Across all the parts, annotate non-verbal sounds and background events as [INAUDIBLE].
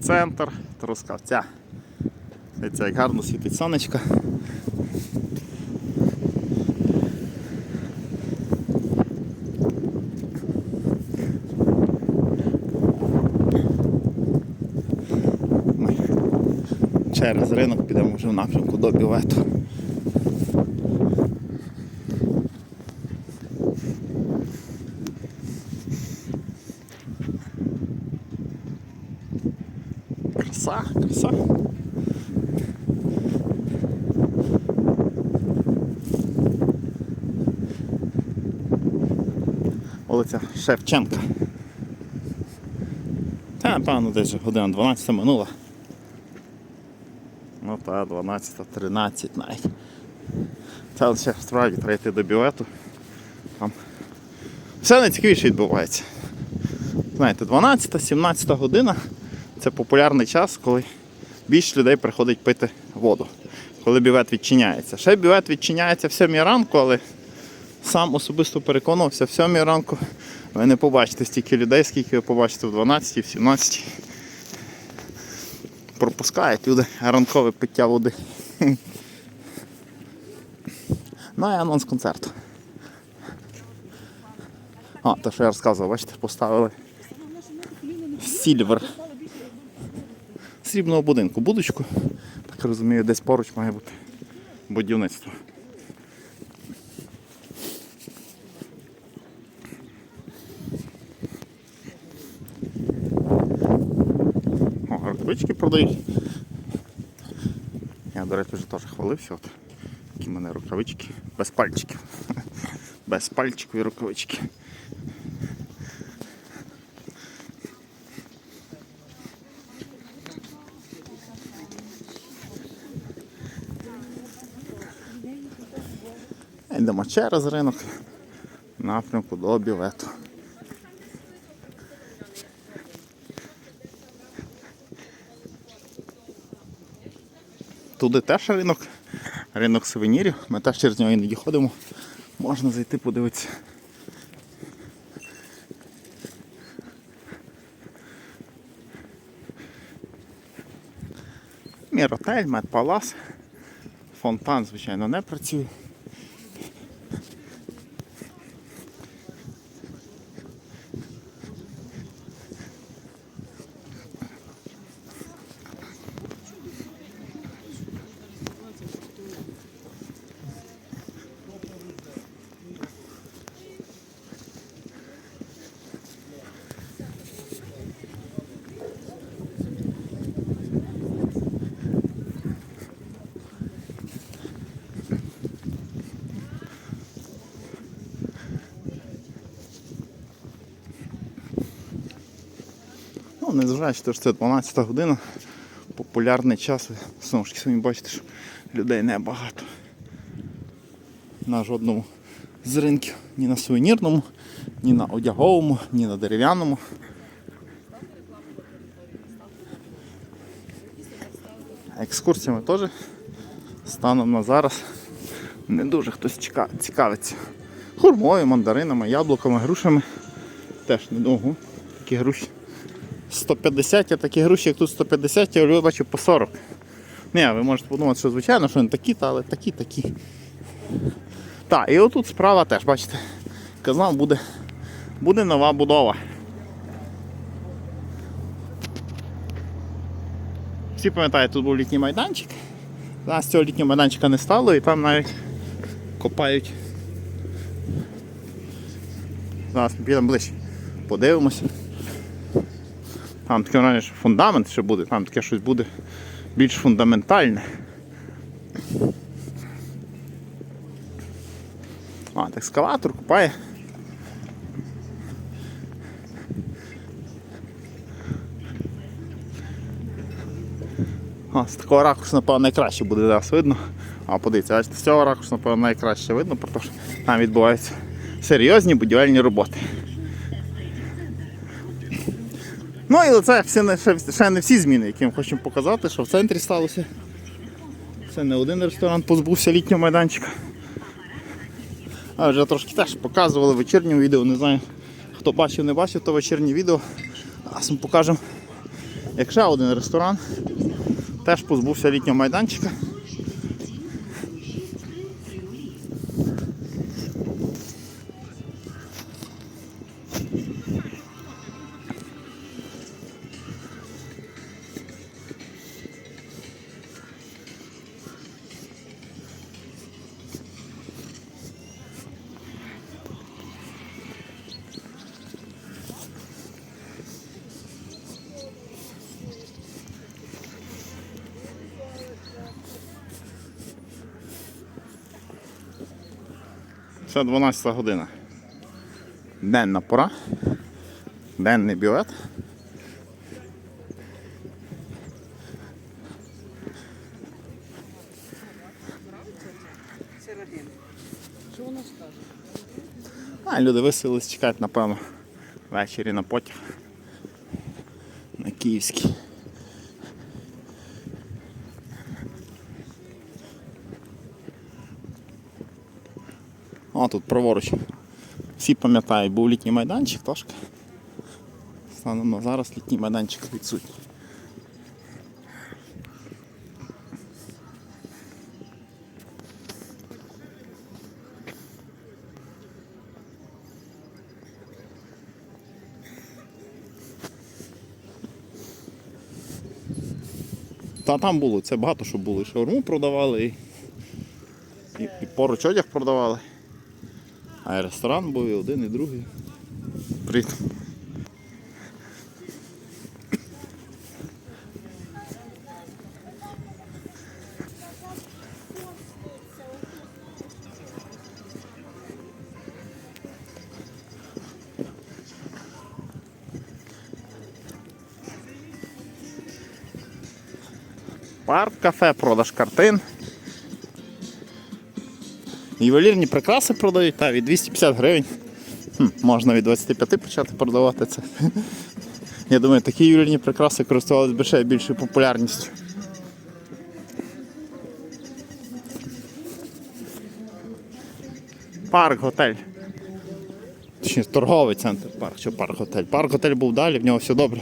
центр Трускавця. Дивіться, як гарно світить сонечко. Через ринок підемо вже в напрямку до бювету. Краса, краса. Вулиця Шевченка. Та, напевно, десь година 12 минула. Ну та 12-13 навіть. Це лише справді треба йти до бювету. Там все найцікавіше відбувається. Знаєте, 12-17 година це популярний час, коли більше людей приходить пити воду, коли бювет відчиняється. Ще бювет відчиняється в 7 ранку, але сам особисто переконувався, в 7 ранку ви не побачите стільки людей, скільки ви побачите в 12 в 17 Пропускають люди ранкове пиття води. Ну і анонс концерту. А, те, що я розказував, бачите, поставили Сільвер срібного будинку. Будочку, так розумію, десь поруч має бути будівництво. О, рукавички продають. Я, до речі, вже теж хвалився. От. Які в мене рукавички. Без пальчиків. Без пальчикові рукавички. Йдемо через ринок в напрямку до бювету. Туди теж ринок, ринок сувенірів. Ми теж через нього іноді ходимо. Можна зайти подивитися. Міротель, медпалас. Фонтан, звичайно, не працює. Ну, незважаючи, що це 12 година, популярний час. Знову ж таки, самі бачите, що людей небагато. На жодному з ринків. Ні на сувенірному, ні на одяговому, ні на дерев'яному. Екскурсіями теж станом на зараз не дуже хтось цікавиться. Хурмою, мандаринами, яблуками, грушами. Теж недовго. Такі груші. 150, а такі груші, як тут 150, я бачу по 40. Ні, ви можете подумати, що звичайно, що не такі, та, але такі, такі. Так, і отут справа теж, бачите, казав, буде, буде нова будова. Всі пам'ятають, тут був літній майданчик. Зараз цього літнього майданчика не стало і там навіть копають. Зараз підемо ближче. Подивимося. Там таке що фундамент ще буде, там таке щось буде більш фундаментальне. А, так екскаватор купає. А, з такого ракурсу, напевно, найкраще буде зараз видно. А подивіться, бачите, з цього ракурсу, напевно, найкраще видно, тому що там відбуваються серйозні будівельні роботи. Ну і це ще не всі зміни, які ми хочемо показати, що в центрі сталося. Це не один ресторан позбувся літнього майданчика. А вже трошки теж показували в вечірньому відео, не знаю хто бачив, не бачив, то вечірнє відео. Зараз ми покажемо Як ще один ресторан. Теж позбувся літнього майданчика. Це 12 година. Денна пора. Денний бювет. Що вона скаже? А, люди виселились чекати, напевно, ввечері на потяг. На київський. О, тут праворуч. Всі пам'ятають, був літній майданчик трошки. Станом на зараз літній майданчик відсутній. Та там було, це багато що було. І шаурму продавали, і, і, і поруч одяг продавали. А ресторан був і один, і другий. Привіт. Парк, кафе, продаж картин. Ювелірні прикраси продають, та, від 250 гривень. Можна від 25 почати продавати це. [LAUGHS] Я думаю, такі ювелірні прикраси користувалися б ще більшою популярністю. Парк готель. Точніше, торговий центр парк, що парк готель. Парк готель був далі, в нього все добре.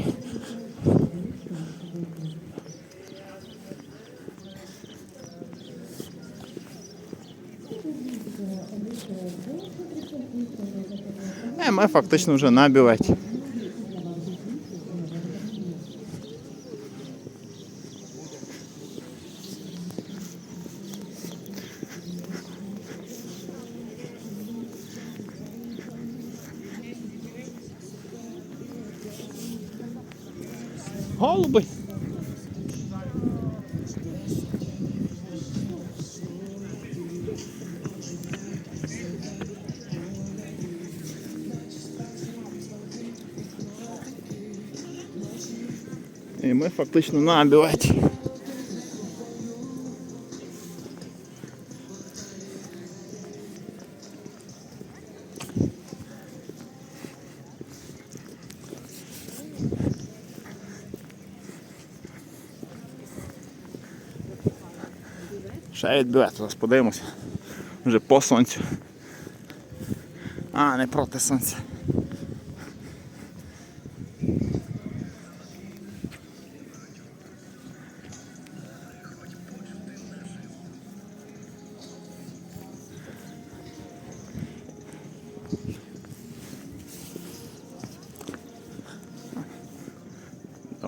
Е, ми фактично вже на бюветі. Голуби. І ми фактично на бюветі. Ще від зараз подивимося. Вже по сонцю. А, не проти сонця.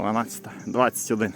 Дванадцята, двадцять один.